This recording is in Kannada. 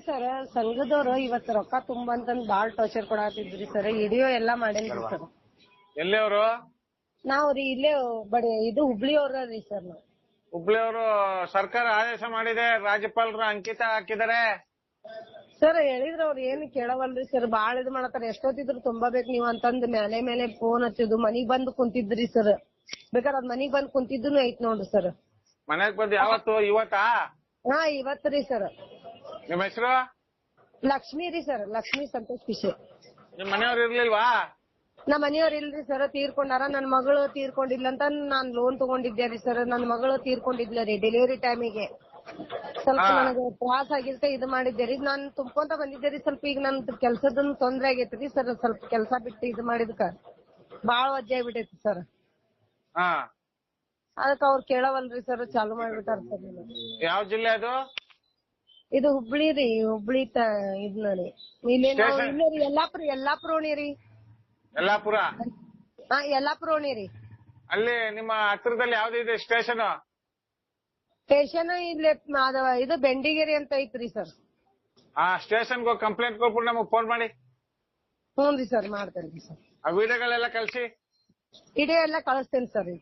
ಸರ್. ಸಂಘದವ್ರು ಇವತ್ ರೊಕ್ಕ ತುಂಬಂತಂದ್ ಬಾಳ್ ಟಾರ್ಚರ್ ಕೊಡಾತಿದ್ರಿ ಸರ್. ಇಡಿಯೋ ಎಲ್ಲಾ ಮಾಡೇನ್ರಿ ಸರ್. ಎಲ್ಲಿ ಅವರು? ನಾವ್ರಿ ಇಲ್ಲೇ ಬಡಿ ಇದು ಹುಬ್ಳಿ ಅವ್ರ ರೀ ಸರ್ ನಾವ್. ಹುಬ್ಳಿಯವರು ಸರ್ಕಾರ ಆದೇಶ ಮಾಡಿದೆ. ರಾಜ್ಯಪಾಲರು ಅಂಕಿತ ಹಾಕಿದ್ದಾರೆ. ಸರ್ ಹೇಳಿದ್ರ ಅವ್ರ ಏನ್ ಕೇಳವಲ್ರಿ ಸರ್. ಬಾಳ ಇದ್ ಮಾಡತಾರ. ಎಷ್ಟೊತ್ತಿದ್ರು ತುಂಬಬೇಕ್ ನೀವ್ ಅಂತಂದ್ ಮೇಲೆ ಮೇಲೆ ಫೋನ್ ಹಚ್ಚಿದ್ದು. ಮನಿಗ್ ಬಂದ್ ಕುಂತಿದ್ರಿ ಸರ್. ಬೇಕಾದ್ರೆ ಅದ್ ಮನಿಗ್ ಬಂದ್ ಕುಂತಿದ್ದು ಐತ್ ನೋಡ್ರಿ ಸರ್. ಮನೆಗ್ ಬಂದು ಯಾವತ್ತು? ಇವತ್ತಾ? ಹಾ ಇವತ್ತ್ರಿ ರೀ ಸರ್. ನಿಮ್ ಹೆಸರು? ಲಕ್ಷ್ಮಿ ರೀ ಸರ್ ಲಕ್ಷ್ಮಿ ಸಂತೋಷ್ ಪಿಶು. ನಿಮ್ ಮನೆಯವ್ರು ಇರ್ಲಿಲ್ವಾ? ನಮ್ ಮನೆಯವ್ರ ಇಲ್ರಿ ಸರ್ ತೀರ್ಕೊಂಡಾರ. ನನ್ ಮಗಳು ತೀರ್ಕೊಂಡಿಲ್ಲ ಅಂತ ನಾನ್ ಲೋನ್ ತಗೊಂಡಿದ್ದೆ ರೀ ಸರ್. ನನ್ ಮಗಳು ತೀರ್ಕೊಂಡಿದ್ಲ ರೀ ಡೆಲಿವರಿ ಟೈಮಿಗೆ ಸ್ವಲ್ಪ ಹಾ. ನನಗೆ ತ್ರಾಸ ಆಗಿರ್ತ ಇದು ಮಾಡಿದ್ದೆ ರೀ. ನಾನ್ ತುಂಬ್ಕೊಂತ ಬಂದಿದ್ದೆ ರೀ ಸ್ವಲ್ಪ ಈಗ ನನ್ ಕೆಲ್ಸದ ತೊಂದ್ರೆ ರೀ ಸರ್ ಸ್ವಲ್ಪ ಕೆಲ್ಸ ಬಿಟ್ಟು ಇದು ಮಾಡಿದ್ಕ. ಬಾಳ ವಜ್ಜೆ ಆಗ್ಬಿಟ್ಟೈತಿ ಸರ್. ಹಾ. ಅದಕ್ಕ ಅವ್ರು ಕೇಳವಲ್ರಿ ಸರ್ ಚಾಲು ಮಾಡ್ಬಿಟ್ಟಾರ ಸರ್ ಯಾವ ಜಿಲ್ಲೆ ಅದು? ಇದು ಹುಬ್ಳಿ ರೀ ಹುಬ್ಳಿ ತ ಇದ್ನ ರೀ ಇಲ್ಲಿ ನಾವು Station. ಇಲ್ಲೇ ರೀ ಯಲ್ಲಾಪುರ ಯಲ್ಲಾಪುರ ಓಣಿ ರೀ. ಯಲ್ಲಾಪುರ? ಹಾ ಯಲ್ಲಾಪುರ ಓಣಿ ರೀ. ಅಲ್ಲಿ ನಿಮ್ಮ ಹತ್ರದಲ್ಲಿ ಯಾವ್ದಿದೆ ಸ್ಟೇಷನ್? ಸ್ಟೇಷನ್ ಇಲ್ಲಿ ಅದ ಇದು ಬೆಂಡಿಗೇರಿ ಅಂತ ಐತ್ರಿ ಸರ್. ಆ ಸ್ಟೇಷನ್ಗೆ ಹೋಗಿ ಕಂಪ್ಲೇಂಟ್ ಕೊಟ್ಬಿಟ್ಟು ನಮಗ್ ಫೋನ್ ಮಾಡಿ. ಹ್ಞೂ ರೀ ಸರ್ ಮಾಡ್ತೇನೆ ಸರ್. ಆ ವಿಡಿಯೋಗಳೆಲ್ಲ ಕಳ್ಸಿ. ಇಡೀ ಎಲ್ಲ ಕಳಿಸ್ತೇನೆ ಸರ್.